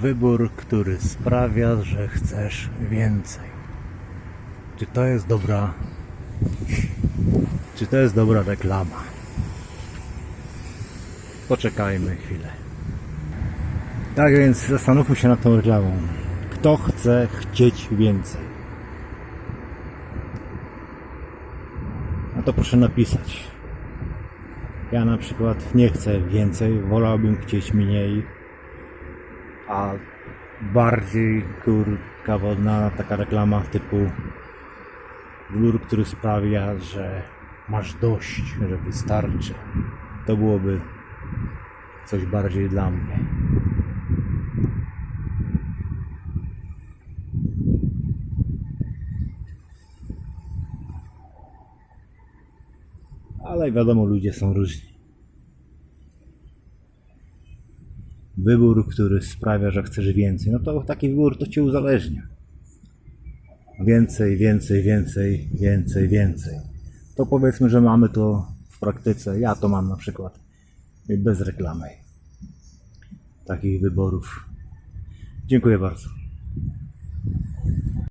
Wybór, który sprawia, że chcesz więcej. Czy to jest dobra. Czy to jest dobra reklama? Poczekajmy chwilę. Tak więc zastanówmy się nad tą reklamą. Kto chce chcieć więcej? No to proszę napisać. Ja na przykład nie chcę więcej, wolałbym chcieć mniej, a bardziej kurka wodna taka reklama typu wzór, który sprawia, że masz dość, że wystarczy. To byłoby coś bardziej dla mnie. Ale wiadomo, ludzie są różni. Wybór, który sprawia, że chcesz więcej, no to taki wybór to cię uzależnia. Więcej, więcej, więcej, więcej, więcej. To powiedzmy, że mamy to w praktyce. Ja to mam na przykład bez reklamy. Takich wyborów. Dziękuję bardzo.